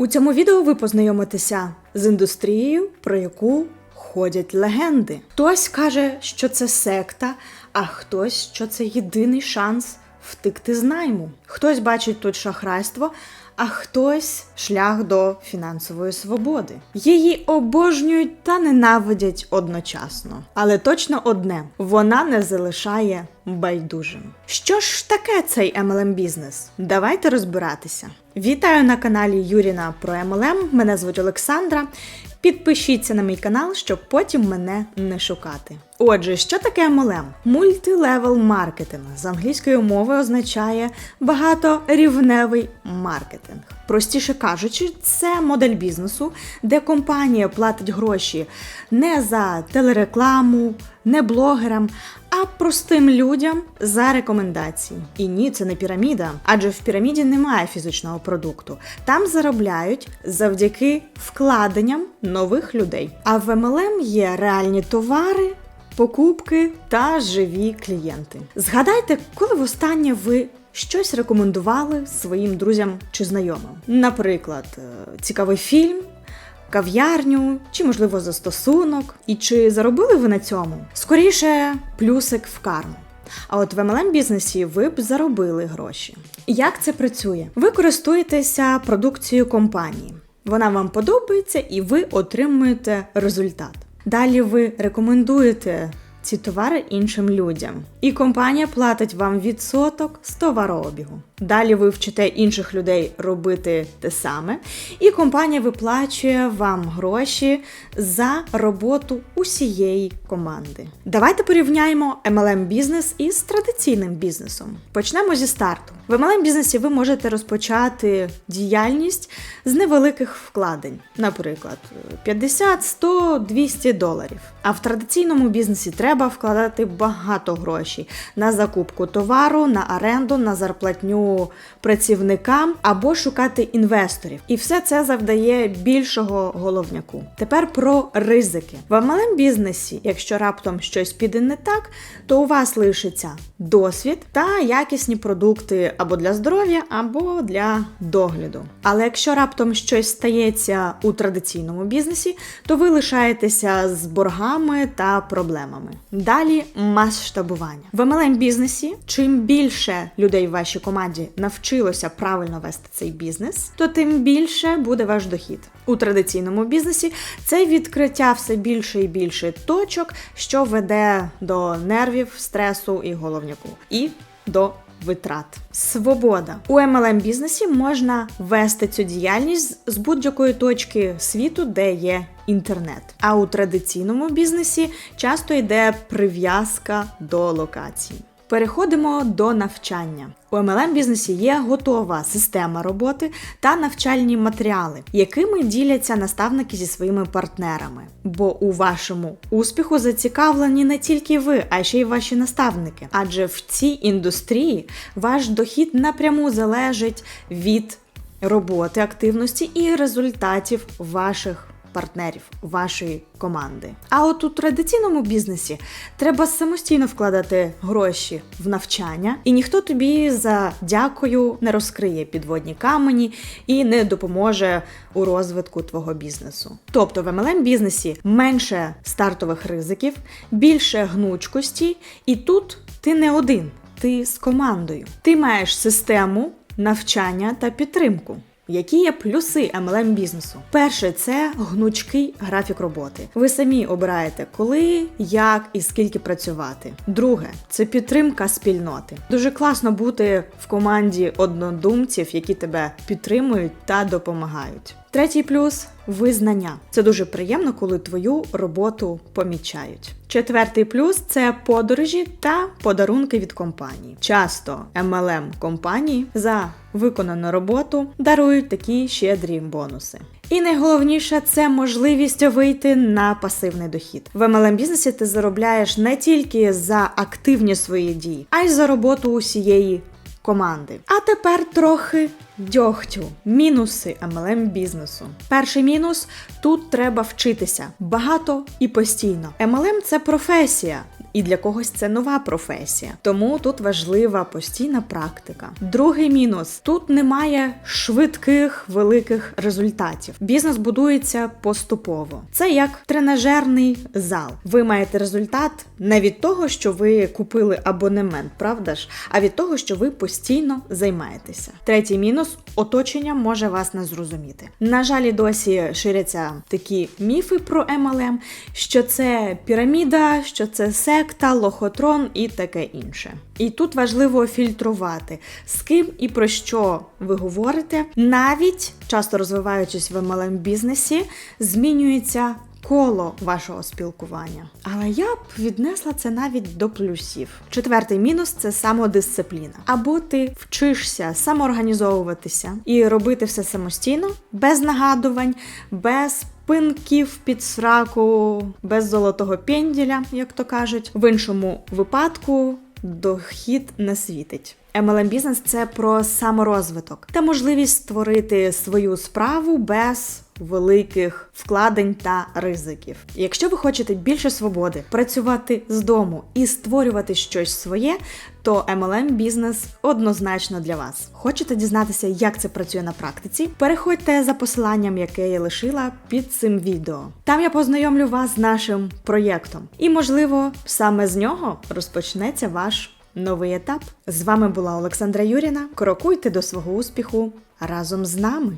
У цьому відео ви познайомитеся з індустрією, про яку ходять легенди. Хтось каже, що це секта, а хтось, що це єдиний шанс втекти з найму. Хтось бачить тут шахрайство, а хтось шлях до фінансової свободи. Її обожнюють та ненавидять одночасно. Але точно одне: вона не залишає байдужим. Що ж таке цей MLM бізнес? Давайте розбиратися. Вітаю на каналі Юріна про MLM. Мене звуть Олександра. Підпишіться на мій канал, щоб потім мене не шукати. Отже, що таке MLM? Мультилевел маркетинг з англійської мови означає багаторівневий маркетинг. Простіше кажучи, це модель бізнесу, де компанія платить гроші не за телерекламу, не блогерам, а простим людям за рекомендації. І ні, це не піраміда, адже в піраміді немає фізичного продукту. Там заробляють завдяки вкладенням нових людей. А в MLM є реальні товари. Покупки та живі клієнти. Згадайте, коли востаннє ви щось рекомендували своїм друзям чи знайомим. Наприклад, е, цікавий фільм, кав'ярню чи, можливо, застосунок. І чи заробили ви на цьому? Скоріше, плюсик в карму. А от в MLM бізнесі ви б заробили гроші. Як це працює? Ви користуєтеся продукцією компанії. Вона вам подобається і ви отримуєте результат. Далі ви рекомендуєте ці товари іншим людям. І компанія платить вам відсоток з товарообігу. Далі ви вчите інших людей робити те саме, і компанія виплачує вам гроші за роботу усієї команди. Давайте порівняємо MLM бізнес із традиційним бізнесом. Почнемо зі старту. В MLM бізнесі ви можете розпочати діяльність з невеликих вкладень, наприклад, 50, 100, 200 доларів. А в традиційному бізнесі треба вкладати багато грошей на закупку товару, на оренду, на зарплатню працівникам або шукати інвесторів. І все це завдає більшого головняку. Тепер про ризики. В MLM бізнесі, якщо раптом щось піде не так, то у вас лишиться досвід та якісні продукти або для здоров'я, або для догляду. Але якщо раптом щось стається у традиційному бізнесі, то ви лишаєтеся з боргами та проблемами. Далі масштабування. В MLM бізнесі, чим більше людей в вашій команді навчилося правильно вести цей бізнес, то тим більше буде ваш дохід. У традиційному бізнесі це відкриття все більше і більше точок, що веде до нервів, стресу і головняку, і до витрат. Свобода у MLM бізнесі можна вести цю діяльність з будь-якої точки світу, де є інтернет. А у традиційному бізнесі часто йде прив'язка до локації. Переходимо до навчання. У MLM бізнесі є готова система роботи та навчальні матеріали, якими діляться наставники зі своїми партнерами. Бо у вашому успіху зацікавлені не тільки ви, а ще й ваші наставники. Адже в цій індустрії ваш дохід напряму залежить від роботи, активності і результатів ваших партнерів вашої команди. А от у традиційному бізнесі треба самостійно вкладати гроші в навчання, і ніхто тобі за дякую не розкриє підводні камені і не допоможе у розвитку твого бізнесу. Тобто в MLM бізнесі менше стартових ризиків, більше гнучкості, і тут ти не один, ти з командою. Ти маєш систему навчання та підтримку. Які є плюси MLM бізнесу? Перше, це гнучкий графік роботи. Ви самі обираєте, коли, як і скільки працювати. Друге, це підтримка спільноти. Дуже класно бути в команді однодумців, які тебе підтримують та допомагають. Третій плюс визнання. Це дуже приємно, коли твою роботу помічають. Четвертий плюс це подорожі та подарунки від компанії. Часто MLM компанії за виконану роботу дарують такі щедрі бонуси. І найголовніше це можливість вийти на пасивний дохід. В MLM бізнесі ти заробляєш не тільки за активні свої дії, а й за роботу усієї команди. А тепер трохи дьогтю. Мінуси MLM бізнесу. Перший мінус тут треба вчитися багато і постійно. MLM – це професія. І для когось це нова професія. Тому тут важлива постійна практика. Другий мінус: тут немає швидких великих результатів. Бізнес будується поступово. Це як тренажерний зал. Ви маєте результат не від того, що ви купили абонемент, правда ж, а від того, що ви постійно займаєтеся. Третій мінус оточення може вас не зрозуміти. На жаль, досі ширяться такі міфи про MLM, що це піраміда, що це секта, лохотрон і таке інше. І тут важливо фільтрувати, з ким і про що ви говорите. Навіть часто розвиваючись в MLM бізнесі, змінюється коло вашого спілкування. Але я б віднесла це навіть до плюсів. Четвертий мінус це самодисципліна. Або ти вчишся самоорганізовуватися і робити все самостійно, без нагадувань, без пинків під сраку, без золотого пенділя, як то кажуть. В іншому випадку дохід не світить. MLM бізнес це про саморозвиток та можливість створити свою справу без великих вкладень та ризиків. Якщо ви хочете більше свободи, працювати з дому і створювати щось своє, то MLM бізнес однозначно для вас. Хочете дізнатися, як це працює на практиці? Переходьте за посиланням, яке я лишила під цим відео. Там я познайомлю вас з нашим проєктом, і можливо саме з нього розпочнеться ваш. Новий етап з вами була Олександра Юріна. Крокуйте до свого успіху разом з нами.